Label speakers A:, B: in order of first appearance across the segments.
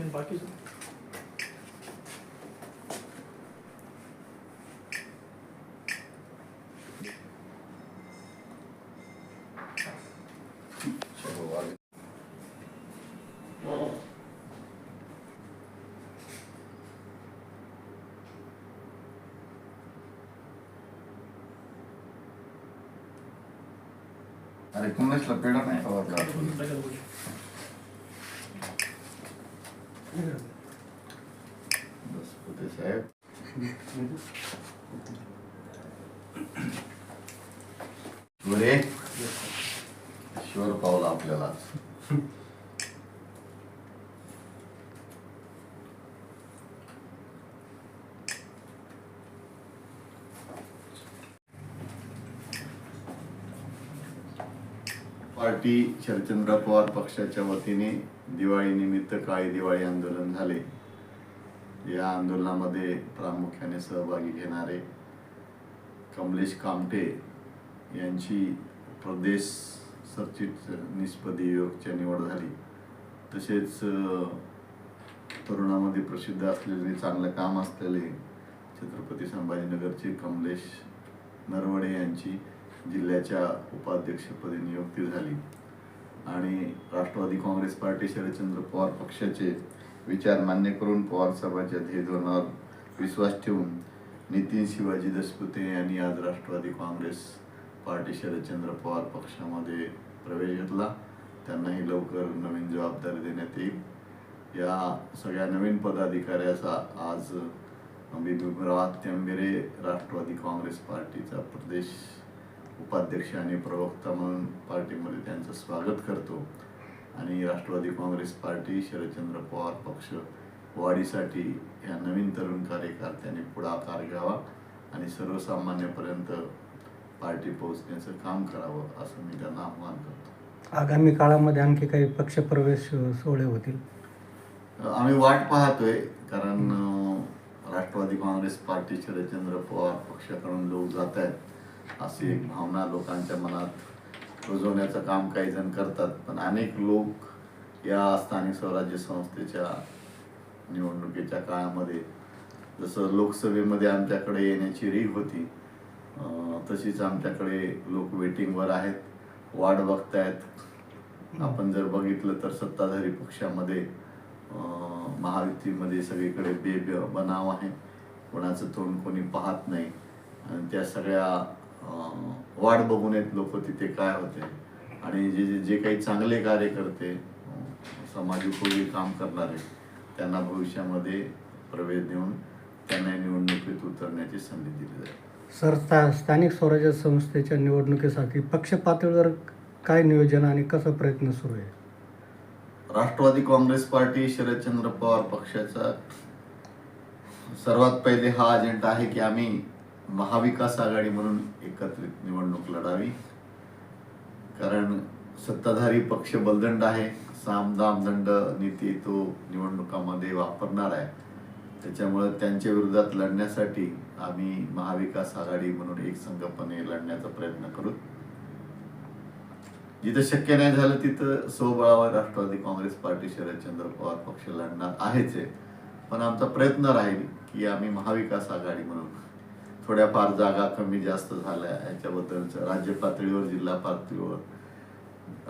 A: आणि बाकीचं
B: अरे कमलेशला पेढा नाही आवडला बस साहेब बरे शुअर पावला आपल्याला? पार्टी शरदचंद्र पवार पक्षाच्या वतीने दिवाळीनिमित्त काळी दिवाळी आंदोलन झाले. या आंदोलनामध्ये प्रामुख्याने सहभागी घेणारे कमलेश कामटे यांची प्रदेश सरचिटणीसपदी नियोगच्या निवड झाली. तसेच तरुणामध्ये प्रसिद्ध असलेले चांगलं काम असलेले छत्रपती संभाजीनगरचे कमलेश नरवडे यांची जिल्ह्याच्या उपाध्यक्षपदी नियुक्ती झाली. आणि राष्ट्रवादी काँग्रेस पार्टी शरदचंद्र पवार पक्षाचे विचार मान्य करून पवार साहेबांच्या ध्येयधोरणावर विश्वास ठेवून नितीन शिवाजी दसपुते यांनी आज राष्ट्रवादी काँग्रेस पार्टी शरदचंद्र पवार पक्षामध्ये प्रवेश घेतला. त्यांनाही लवकर नवीन जबाबदारी देण्यात येईल. या सगळ्या नवीन पदाधिकाऱ्याचा आज मी भीमराव राष्ट्रवादी काँग्रेस पार्टीचा प्रदेश उपाध्यक्ष आणि प्रवक्ता म्हणून पार्टीमध्ये त्यांचं स्वागत करतो. आणि राष्ट्रवादी काँग्रेस पार्टी शरदचंद्र पवार पक्ष वाढीसाठी या नवीन तरुण कार्यकर्त्यांनी पुढाकार घ्यावा आणि सर्वसामान्यपर्यंत पार्टी पोहोचण्याचं काम करावं असं मी त्यांना आव्हान करतो.
C: आगामी काळामध्ये आणखी काही पक्षप्रवेश सोहळे होतील?
B: आम्ही वाट पाहतोय कारण राष्ट्रवादी काँग्रेस पार्टी शरदचंद्र पवार पक्षाकडून लोक जात आहेत अशी एक भावना लोकांच्या मनात रुजवण्याचं काम काही जण करतात. पण अनेक लोक या स्थानिक स्वराज्य संस्थेच्या निवडणुकीच्या काळामध्ये जसं लोकसभेमध्ये आमच्याकडे येण्याची रीग होती तशीच आमच्याकडे लोक वेटिंगवर आहेत वाट बघतायत. आपण जर बघितलं तर सत्ताधारी पक्षामध्ये महायुतीमध्ये सगळीकडे बे बनाव आहे. कोणाचं तोंड कोणी पाहत नाही. आणि त्या सगळ्या वाट बघून येत लोक तिथे काय होते आणि जे जे- जे काही चांगले कार्यकर्ते अं, समाजोपयोगी काम करणारे त्यांना भविष्यामध्ये प्रवेश देऊन त्यांना निवडणुकीत उतरण्याची संधी दिली जाईल.
C: सर स्था स्थानिक स्वराज्य संस्थेच्या निवडणुकीसाठी पक्ष पातळीवर काय नियोजन आणि कसा प्रयत्न सुरू आहे?
B: राष्ट्रवादी काँग्रेस पार्टी शरदचंद्र पवार पक्षाचा सर्वात पहिले हा अजेंडा आहे की आम्ही महाविकास आघाडी म्हणून एकत्रित निवडणूक लढावी. कारण सत्ताधारी पक्ष बलदंड आहे. साम दाम दंड नीती तो निवडणुकामध्ये वापरणार आहे. त्याच्यामुळे त्यांच्या विरोधात लढण्यासाठी आम्ही महाविकास आघाडी म्हणून एक संघपणे लढण्याचा प्रयत्न करू. जिथं शक्य नाही झालं तिथं स्वबळावर राष्ट्रवादी काँग्रेस पार्टी शरदचंद्र पवार पक्ष लढणार आहेच आहे. पण आमचा प्रयत्न राहील की आम्ही महाविकास आघाडी म्हणून थोड्याफार जागा कमी जास्त झाल्या याच्याबद्दलचं. राज्य पातळीवर जिल्हा पातळीवर.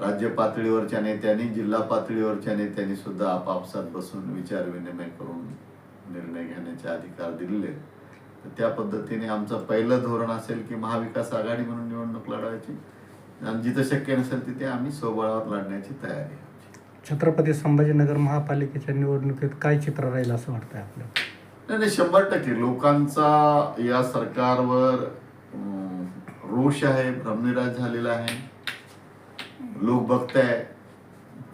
B: राज्य पातळीवरच्या नेत्यांनी जिल्हा पातळीवरच्या नेत्यांनी सुद्धा आपापसात बसून विचार विनिमय करून निर्णय घेण्याचे अधिकार दिलेले तर त्या पद्धतीने आमचं पहिलं धोरण असेल की महाविकास आघाडी म्हणून निवडणूक लढवायची. आणि जिथं शक्य नसेल तिथे आम्ही स्वबळावर लढण्याची तयारी
C: छत्रपती संभाजीनगर महापालिकेच्या निवडणुकीत काय चित्र राहील असं वाटतंय आपल्याला?
B: नाही नाही शंभर टक्के. लोकांचा या सरकारवर रोष आहे भ्रमनिराश झालेला आहे. लोक बघताय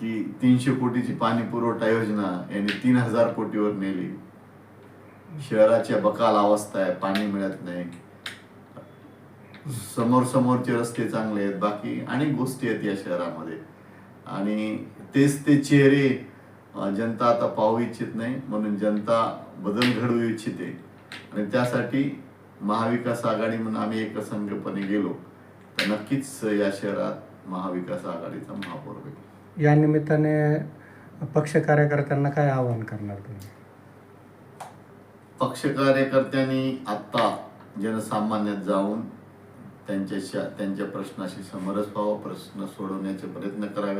B: की तीनशे कोटीची पाणी पुरवठा योजना यांनी तीन हजार कोटीवर नेली. शहराच्या बकाल अवस्था आहे पाणी मिळत नाही. समोर समोरचे रस्ते चांगले आहेत बाकी अनेक गोष्टी आहेत या शहरामध्ये. आणि तेच ते चेहरे जनता आता पाहू इच्छित नाही म्हणून जनता बदल घडवू इच्छिते. आणि त्यासाठी महाविकास आघाडी म्हणून आम्ही एकसंघपणे गेलो तर नक्कीच या शहरात महाविकास आघाडीचा महापौर होईल.
C: या निमित्ताने पक्ष कार्यकर्त्यांना काय आवाहन करणार तुम्ही?
B: पक्ष कार्यकर्त्यांनी आत्ता जनसामान्यात जाऊन त्यांच्याशी त्यांच्या प्रश्नाशी समरस व्हावं प्रश्न सोडवण्याचे प्रयत्न करावेत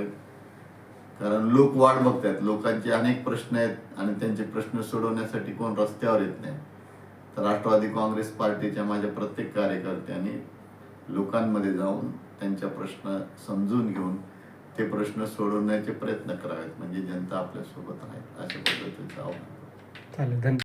B: कारण लोक वाट बघतात लोकांचे अनेक प्रश्न आहेत आणि त्यांचे प्रश्न सोडवण्यासाठी कोण रस्त्यावर येत नाही. तर राष्ट्रवादी काँग्रेस पार्टीच्या माझ्या प्रत्येक कार्यकर्त्यांनी लोकांमध्ये जाऊन त्यांच्या प्रश्न समजून घेऊन ते प्रश्न सोडवण्याचे प्रयत्न करावेत. म्हणजे जनता आपल्यासोबत आहे अशा पद्धतीचं आव्हान.
C: चालेल. धन्यवाद.